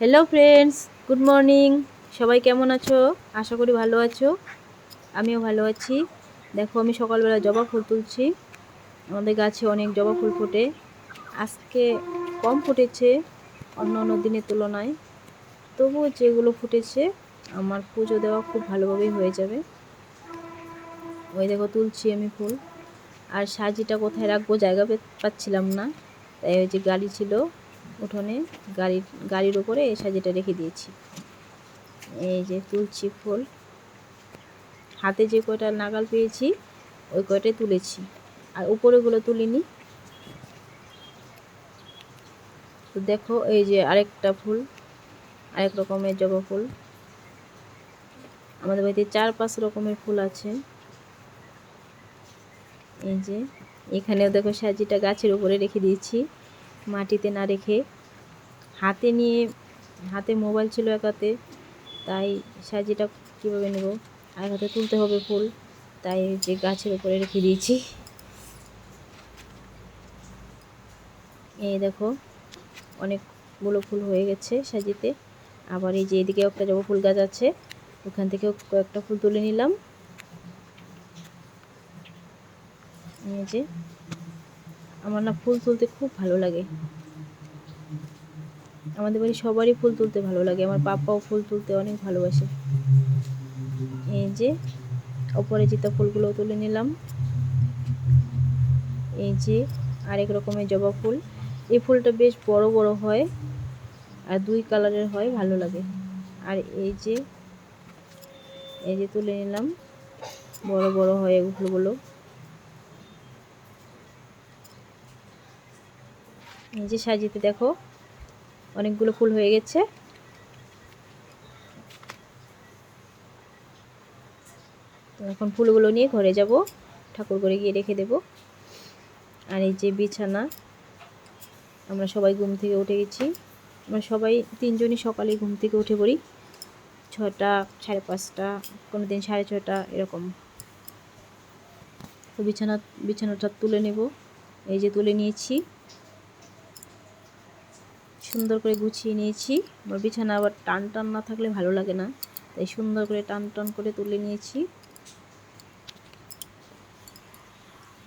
Hello friends good morning সবাই কেমন আছো? আশা করি ভালো আছো। আমিও ভালো আছি। দেখো, আমি সকালবেলা জবা ফুল তুলছি। আমাদের গাছে অনেক জবা ফুল ফোটে। আজকে কম ফুটেছে, অন্য অন্য দিনের তুলনায়। তবুও যেগুলো ফুটেছে, আমার পুজো দেওয়া খুব ভালোভাবেই হয়ে যাবে। ওই দেখো, তুলছি আমি ফুল। আর সাজিটা কোথায় রাখব জায়গা পাচ্ছিলাম না। তাই ওই যে গাড়ি ছিল উঠোনে গাড়ির গাড়ির ওপরে এই সাজিটা রেখে দিয়েছি। এই যে তুলছি ফুল। হাতে যে কয়টা নাগাল পেয়েছি, ওই কয়টাই তুলেছি। আর উপরেগুলো তুলিনি। তো দেখো, এই যে আরেকটা ফুল, আরেক রকমের জবা ফুল। আমাদের বাড়িতে চার পাঁচ রকমের ফুল আছে। এই যে এখানেও দেখো সাজিটা গাছের উপরে রেখে দিয়েছি। মাটিতে না রেখে হাতে নিয়ে, হাতে মোবাইল ছিল এক হাতে, তাই সাজিটা কীভাবে নেব? আর হাতে তুলতে হবে ফুল, তাই যে গাছের উপরে রেখে দিয়েছি। এই দেখো, অনেকগুলো ফুল হয়ে গেছে সাজিতে। আবার এই যে এদিকে একটা জবা ফুল গাছ আছে, ওখান থেকেও কয়েকটা ফুল তুলে নিলাম। এই যে আমার না ফুল তুলতে খুব ভালো লাগে। আমাদের বাড়ি সবারই ফুল তুলতে ভালো লাগে। আমার পাপাও ফুল তুলতে অনেক ভালোবাসে। এই যে, অপরাজিতা ফুলগুলো তুলে নিলাম। এই যে, আরেক রকমের জবা ফুল। এই ফুলটা বেশ বড় বড় হয় আর দুই কালারের হয়, ভালো লাগে। আর এই যে এই যে তুলে নিলাম। বড় বড় হয় এই ফুলগুলো এই যে সাজিতে দেখো, অনেকগুলো ফুল হয়ে গেছে। এখন ফুলগুলো নিয়ে ঘরে যাব, ঠাকুর করে গিয়ে রেখে দেব। আর এই যে বিছানা, আমরা সবাই ঘুম থেকে উঠে গেছি। আমরা সবাই তিনজনই সকালে ঘুম থেকে উঠে পড়ি। ছটা, সাড়ে পাঁচটা কোনো দিন সাড়ে ছটা, এরকম। তো বিছানা, বিছানাটা তুলে নেব। এই যে তুলে নিয়েছি। সুন্দর করে গুছিয়ে নিয়েছি। আমার বিছানা আবার টান টান না থাকলে ভালো লাগে না। তাই সুন্দর করে টান টান করে তুলে নিয়েছি।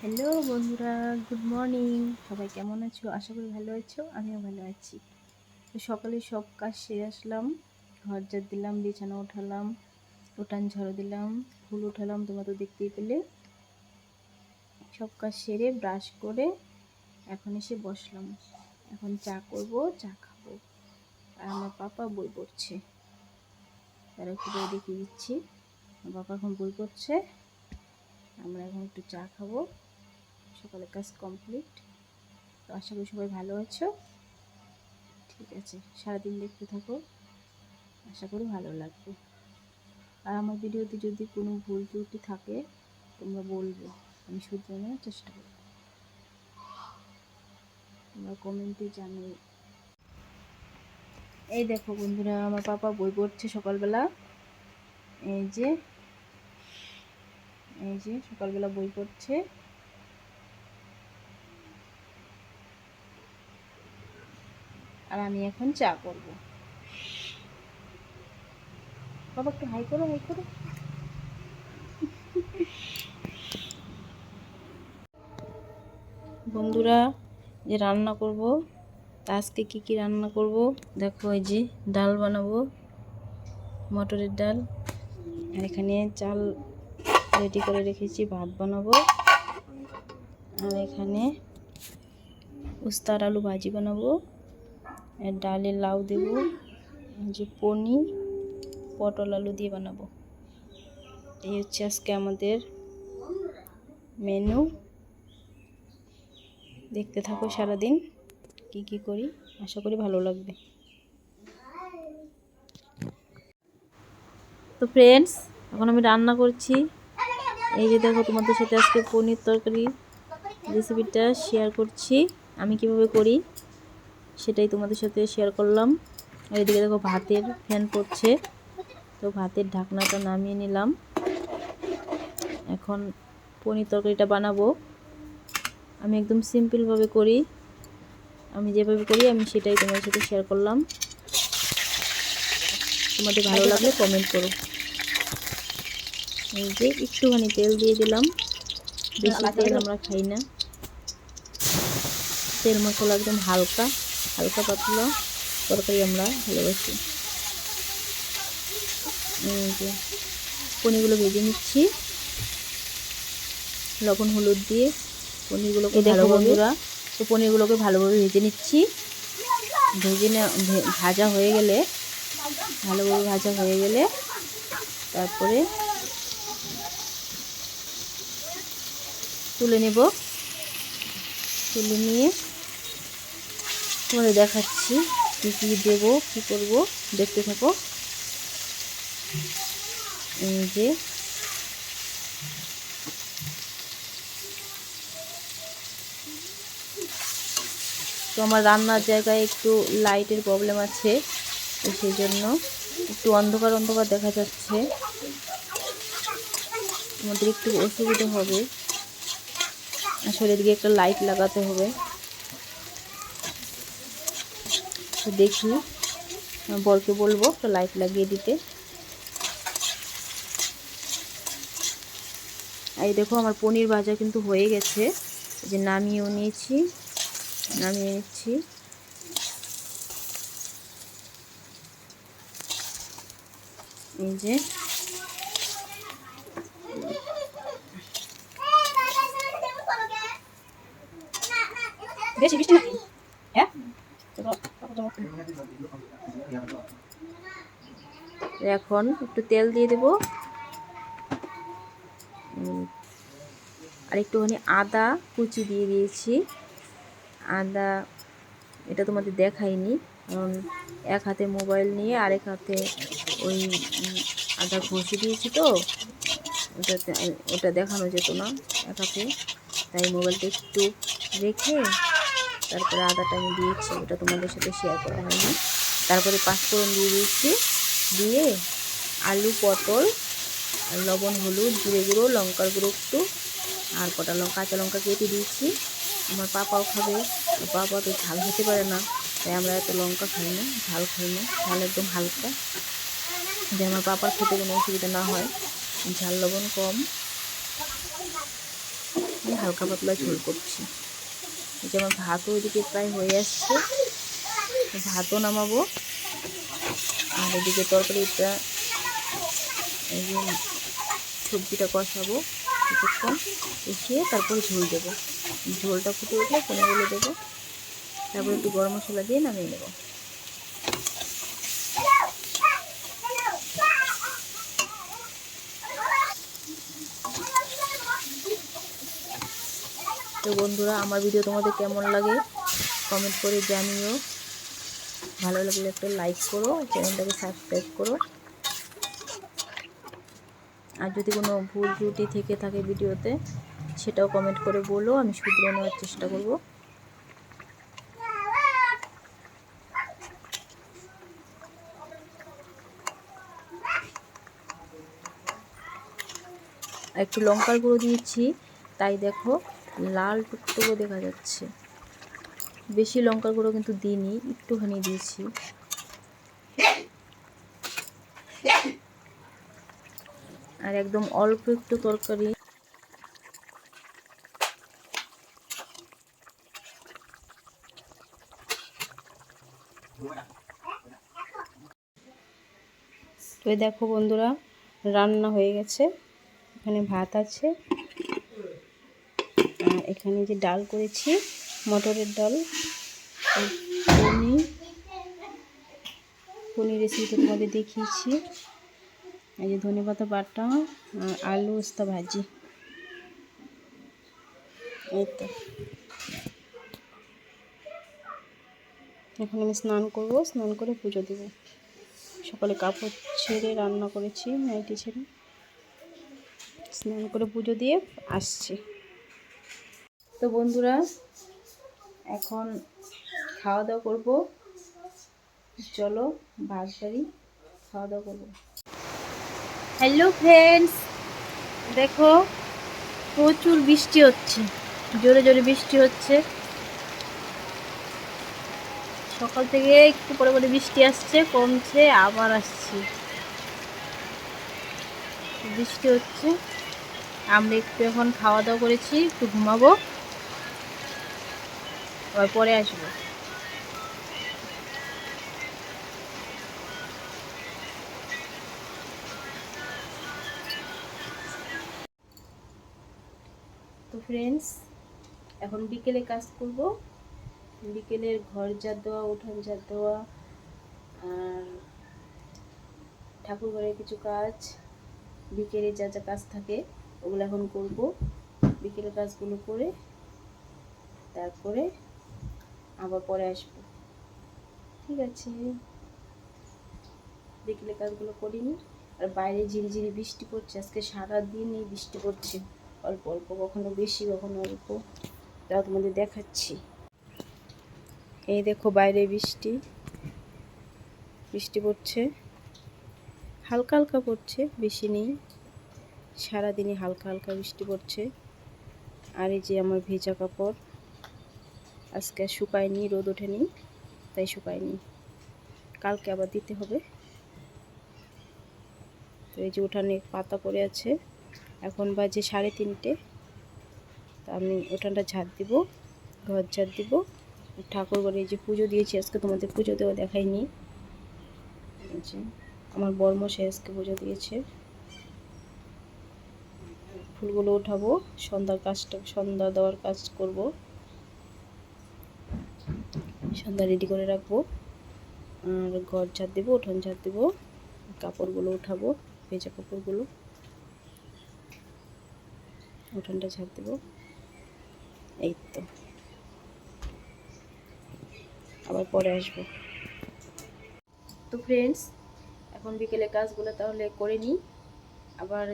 হ্যালো বন্ধুরা, গুড মর্নিং। সবাই কেমন আছো? আশা করি ভালো আছো, আমিও ভালো আছি। তো সকালে সব কাজ সেরে আসলাম। ঘর ঝাড় দিলাম, বিছানা উঠালাম, উঠান ঝাড়ু দিলাম, ফুল উঠালাম, তোমরা তো দেখতেই পেলে। সব কাজ সেরে, ব্রাশ করে এখন এসে বসলাম। এখন চা করব, চা খাব। আর আমার পাপা বই পড়ছে। তারা একটু বই দেখিয়ে দিচ্ছি। পাপা এখন বই পড়ছে। আমরা এখন একটু চা খাব। সকালে কাজ কমপ্লিট। তো আশা করি সবাই ভালো আছো। ঠিক আছে, সারাদিন দেখতে থাকো। আশা করি ভালো লাগবে। আর আমার ভিডিওতে যদি কোনো ভুল ত্রুটি থাকে, তোমরা বলবে। আমি শুধরানোর চেষ্টা করব। তোমরা কমেন্টে জানিয়ে এই দেখো বন্ধুরা, আমার পাপা বই পড়ছে সকালবেলা। এই যে এই যে সকালবেলা বই পড়ছে। আর আমি এখন চা করব। বাবা, একটু হাই করো হাই করো। বন্ধুরা যে রান্না করব আজকে কী কী রান্না করব? দেখো এই যে ডাল বানাবো, মটরের ডাল, আর এখানে চাল রেডি করে রেখেছি, ভাত বানাবো, আর এখানে উস্তার আলু ভাজি বানাবো, আর ডালে লাউ দেব যে পনির, পটল আলু দিয়ে বানাবো। এই হচ্ছে আজকে আমাদের মেনু দেখতে থাকো সারাদিন কি কি করি, আশা করি ভালো লাগবে। তো ফ্রেন্ডস এখন আমি রান্না করছি। এই যে দেখো তোমাদের সাথে আজকে পনির তরকারি রেসিপিটা শেয়ার করছি। আমি কীভাবে করি সেটাই তোমাদের সাথে শেয়ার করলাম। আর এদিকে দেখো ভাতের ফ্যান পড়ছে তো ভাতের ঢাকনাটা নামিয়ে নিলাম। এখন পনির তরকারিটা বানাবো। আমি একদম সিম্পলভাবে করি। আমি যেভাবে করি আমি সেটাই তোমার সাথে শেয়ার করলাম। তোমাদের ভালো লাগলে কমেন্ট করো। এই যে একটুখানি তেল দিয়ে দিলাম। বেশি তেল আমরা খাই না। তেল মশলা একদম হালকা হালকা পাতলা তরকারি আমরা ভালোবাসি। এই যে পনিরগুলো ভেজে নিচ্ছি। লবণ হলুদ দিয়ে পনিরগুলোকে ভালো বন্ধুরা তো পনিরগুলোকে ভালোভাবে ভেজে নিচ্ছি। ভেজে ভাজা হয়ে গেলে ভালোভাবে ভাজা হয়ে গেলে তারপরে তুলে নেব। তুলে নিয়ে তোমাদের দেখাচ্ছি কী কী দেবো কী করব দেখতে থাকো। এই যে তো আমার রান্নার জায়গায় একটু লাইটের প্রবলেম আছে সেই জন্য একটু অন্ধকার অন্ধকার দেখা যাচ্ছে। আমাদের একটু অসুবিধা হবে। আসলে এদিকে একটা লাইট লাগাতে হবে। দেখি বরকে বলব একটা লাইট লাগিয়ে দিতে। এই দেখো, আমার পনির ভাজা কিন্তু হয়ে গেছে। যে নামিয়েও নিয়েছি। নামিয়ে নিচ্ছি। যে। হ্যাঁ? এখন একটু তেল দিয়ে দেব। আর একটুখানি আদা কুচি দিয়ে দিয়েছি। আদা, এটা তোমাদের দেখাইনি। কারণ এক হাতে মোবাইল নিয়ে আরেক হাতে ওই আদা ঘষে দিয়েছি তো। ওটাতে ওটা দেখানো যেত না এক হাতে। তাই মোবাইলটা একটু রেখে তারপরে আদাটা আমি দিয়েছি, ওটা তোমাদের সাথে শেয়ার করা হয়নি। তারপরে পাঁচফোড়ন দিয়ে দিয়েছি। দিয়ে আলু, পটল, আর লবণ, হলুদ, জিরে গুঁড়ো, লঙ্কার গুঁড়ো একটু, আর কটা লঙ্কা, কাঁচা লঙ্কা কেটে দিয়েছি। আমার পাপাও খাবে। পাপা তো ঝাল খেতে পারে না, তাই আমরা এত লঙ্কা খাই না, ঝাল খাই না, ঝাল একদম হালকা। যে আমার পাপার খেতে কোনো অসুবিধা না হয়, ঝাল লবণ কম হালকা পাতলা ঝোল করছি। যে আমার ভাতও এদিকে প্রায় হয়ে আসছে, ভাতও নামাবো। আর এদিকে তরকারিটা, এই যে সবজিটা কষাবো। কিছুক্ষণ কষিয়ে তারপরে ঝোল দেবো। ঝোলটা ফুটে উঠলে পনেরগুলো দেবো। তারপরে একটু গরম মশলা দিয়ে নামিয়ে নেব। তো বন্ধুরা, আমার ভিডিও তোমাদের কেমন লাগে? কমেন্ট করে জানিও। ভালো লাগলে একটা লাইক করো চ্যানেলটাকে সাবস্ক্রাইব করো। আর যদি কোনো ভুল ত্রুটি থেকে থাকে ভিডিওতে, সেটাও কমেন্ট করে বলো, আমি শুধরে নেওয়ার চেষ্টা করব। একটু লঙ্কার গুঁড়ো দিয়েছি, তাই দেখো লাল টুকটুকো দেখা যাচ্ছে। বেশি লঙ্কার গুঁড়ো কিন্তু দিইনি, একটুখানি দিয়েছি। আর একদম অল্প একটু তরকারি। তো দেখো বন্ধুরা, রান্না হয়ে গেছে। এখানে ভাত আছে। আর এখানে যে ডাল করেছি, মটরের ডাল পনির। পনির রেসিপি তোমাদের দেখিয়েছি। এই যে ধনে পাতা বাটা আলু উস্তা ভাজি। এই তো। এখন আমি স্নান করব, স্নান করে পুজো দেব। সকালে কাপড় ছেড়ে রান্না করেছি নাইটি ছেড়ে। স্নান করে পুজো দিয়ে আসছি। তো বন্ধুরা, এখন খাওয়া দাওয়া করব। চলো বাড়ি খাওয়া দাওয়া করব। হ্যালো ফ্রেন্ডস দেখো, প্রচুর বৃষ্টি হচ্ছে। জোরে জোরে বৃষ্টি হচ্ছে। সকাল থেকে একটু পরে পরে বৃষ্টি আসছে, কমছে, আবার আসছে। বৃষ্টি হচ্ছে। আমরা একটু এখন খাওয়া দাওয়া করেছি, একটু ঘুমাবো। আবার পরে আসব। তো ফ্রেন্ডস এখন বিকেলে কাজ করব। বিকেলের ঘর ঝাড় দেওয়া উঠান ঝাড় দেওয়া আর ঠাকুর ঘরের কিছু কাজ, বিকেলে যা যা কাজ থাকে ওগুলো এখন করব। বিকেলের কাজগুলো করে তারপরে আবার পরে আসব। ঠিক আছে। বিকেলে কাজগুলো করিনি। আর বাইরে ঝিরিঝিরি বৃষ্টি পড়ছে, আজকে সারাদিনই বৃষ্টি পড়ছে। অল্প অল্প, কখনো বেশি, কখনো অল্প। তাও তোমাদের দেখাচ্ছি। এই দেখো বাইরে বৃষ্টি। বৃষ্টি পড়ছে। হালকা হালকা পড়ছে, বেশি নেই। সারাদিনই হালকা হালকা বৃষ্টি পড়ছে। আর এই যে আমার ভেজা কাপড়। আজকে শুকায়নি, রোদ ওঠেনি, তাই শুকায়নি। কালকে আবার দিতে হবে। তো এই যে উঠানে পাতা পড়ে আছে। এখন বাজে সাড়ে তিনটে। তা আমি উঠানটা ঝাড় দিব, ঘর ঝাড় দিব। ঠাকুর ঘরে যে পুজো দিয়েছি, আজকে তোমাদের পুজো দেওয়া দেখাইনি। আমার বর্মশাই আজকে পুজো দিয়েছে। ফুলগুলো উঠাবো, সন্ধ্যার কাজটা, সন্ধ্যা দেওয়ার কাজ করব। সন্ধ্যা রেডি করে রাখব। আর ঘর ঝাড় দেবো, উঠোন ঝাড় দেবো। কাপড়গুলো উঠাবো, ভেজা কাপড়গুলো। উঠোনটা ঝাড় দেবো। এই তো। আবার পরে আসব। তো ফ্রেন্ডস এখন বিকেলে কাজগুলো তাহলে করে নিই। আবার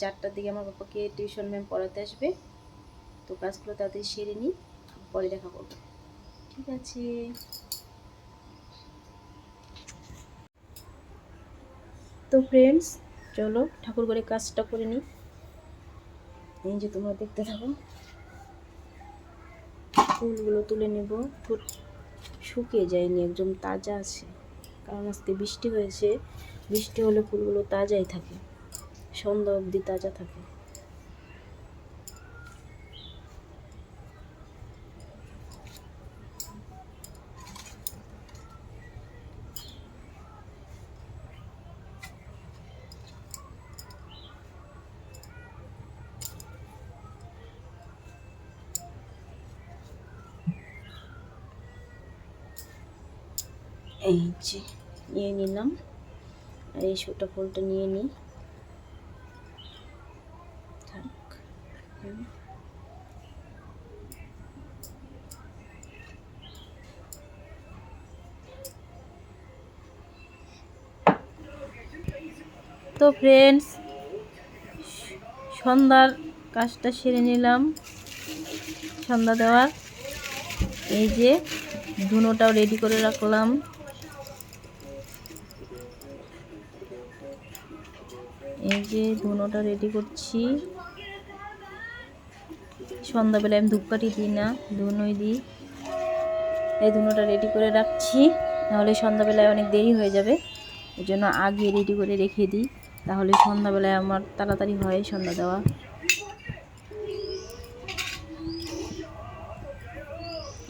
চারটার দিকে আমার বাবাকে টিউশন ম্যাম পড়াতে আসবে। তো কাজগুলো তাড়াতাড়ি সেরে নিই, পরে দেখা করব। ঠিক আছে। তো ফ্রেন্ডস চলো ঠাকুর ঘরে কাজটা করে নিই। এই যে তোমরা দেখতে থাকো। ফুলগুলো তুলে নেব। ফুল শুকিয়ে যায়নি, একদম তাজা আছে। কারণ আজকে বৃষ্টি হয়েছে। বৃষ্টি হলে ফুলগুলো তাজাই থাকে। সন্ধ্যা অবধি তাজা থাকে। এই যে, নিয়ে নিলাম। আর এই ছোটা ফুলটা নিয়ে নিই। থাক তো ফ্রেন্ডস সন্ধ্যার কাজটা সেরে নিলাম। সন্ধ্যা দেওয়ার। এই যে, ধুনোটাও রেডি করে রাখলাম। যে ধুনোটা রেডি করছি। সন্ধ্যাবেলায় আমি ধূপকাঠি দিই না, ধুনোই দিই। এই ধুনোটা রেডি করে রাখছি, নাহলে সন্ধ্যাবেলায় অনেক দেরি হয়ে যাবে। ওই জন্য আগে রেডি করে রেখে দিই, তাহলে সন্ধ্যাবেলায় আমার তাড়াতাড়ি হয় সন্ধ্যা দেওয়া।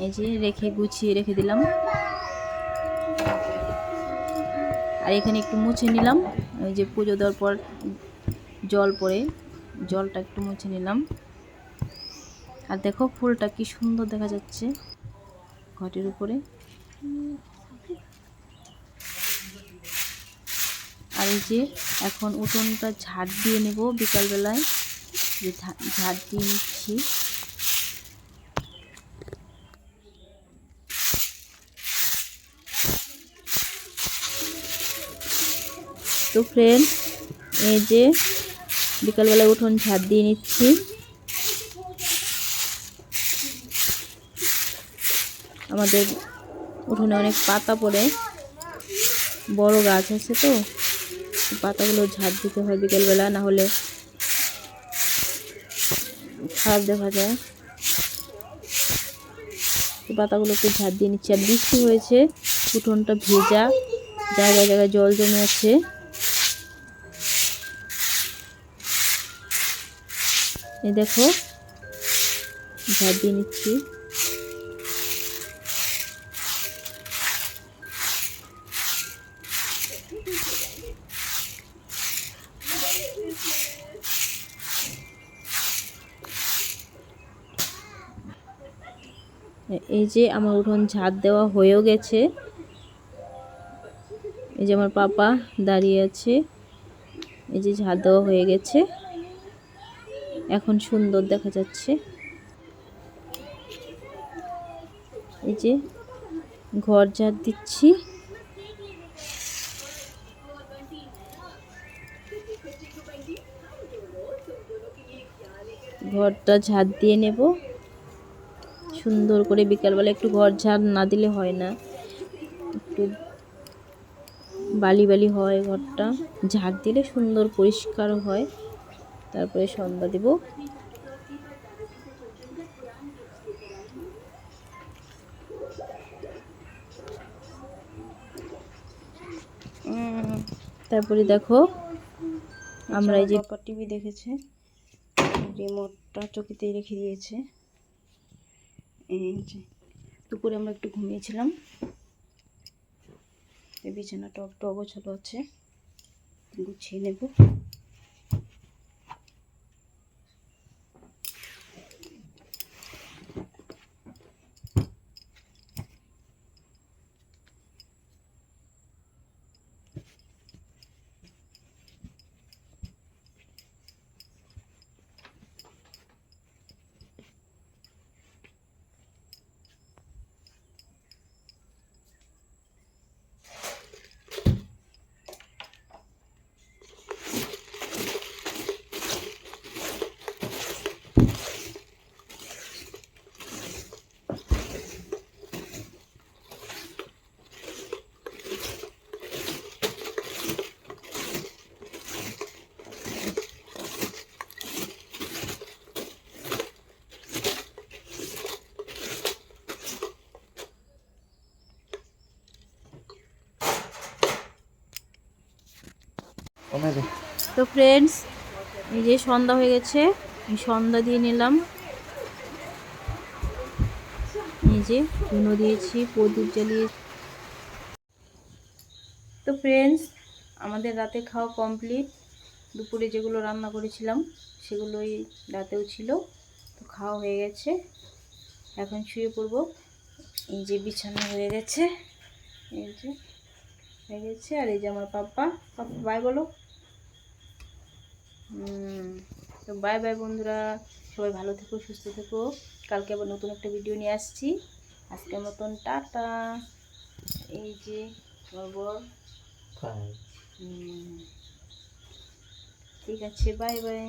এই যে রেখে গুছিয়ে রেখে দিলাম। আর এখানে একটু মুছে নিলাম, ওই যে পুজো দেওয়ার পর জল পড়ে জলটা একটু মুছে নিলাম। আর দেখো ফুলটা কি সুন্দর দেখা যাচ্ছে ঘটের উপরে। আর এই যে এখন উঠোনটা ঝাড় দিয়ে নেব বিকালবেলায়। যে ঝা- ঝাড় দিয়ে নিচ্ছি। তো ফ্রেন্ড এই যে বিকালবেলা উঠোন ঝাড় দিয়ে নিচ্ছি। আমাদের উঠোনে অনেক পাতা পড়ে। বড় গাছ আছে তো পাতাগুলো ঝাড় দিতে হয় বিকেলবেলা, না হলে খারাপ দেখা যায়। তো পাতাগুলো একটু ঝাড় দিয়ে নিচ্ছি। আর বৃষ্টি হয়েছে, উঠোনটা ভেজা, জায়গায় জায়গায় জল জমে আছে। এই দেখো ঝাড় দিয়ে নিচ্ছি। এই যে আমার উঠোন ঝাড় দেওয়া হয়েও গেছে। এই যে আমার পাপা দাঁড়িয়ে আছে। এই যে ঝাড় দেওয়া হয়ে গেছে। এখন সুন্দর দেখা যাচ্ছে। এই যে ঘর ঝাড় দিচ্ছি। ঘরটা ঝাড় দিয়ে নেব। সুন্দর করে বিকালবেলা একটু ঘর ঝাড় না দিলে হয় না। একটু বালি বালি হয় ঘরটা। ঝাড় দিলে সুন্দর পরিষ্কার হয়। তারপরে সন্ধ্যা দেব। তারপরে দেখো, আমরা এই যে টিভি দেখেছে। রিমোটটা চকিতেই রেখে দিয়েছে। এই যে, দুপুরে আমরা একটু ঘুমিয়েছিলাম। এই বিছানাটা একটু অগোছালো আছে। গুছিয়ে নেব। তো ফ্রেন্ডস এই যে সন্ধ্যা হয়ে গেছে, এই সন্ধ্যা দিয়ে নিলাম। এই যে ধুনো দিয়েছি, প্রদীপ জ্বালিয়ে। তো ফ্রেন্ডস আমাদের রাতে খাওয়া কমপ্লিট দুপুরে যেগুলো রান্না করেছিলাম, সেগুলোই রাতেও ছিল। তো খাওয়া হয়ে গেছে। এখন শুয়ে পড়ব। এই যে বিছানা হয়ে গেছে। এই যে, হয়ে গেছে। আর এই যে আমার পাপ্পা পাপ্পা বাই বলো। তো বাই বাই বন্ধুরা। সবাই ভালো থেকো সুস্থ থেকো। কালকে আবার নতুন একটা ভিডিও নিয়ে আসছি। আজকের মতন টাটা। এই যে খবর ঠিক আছে বাই বাই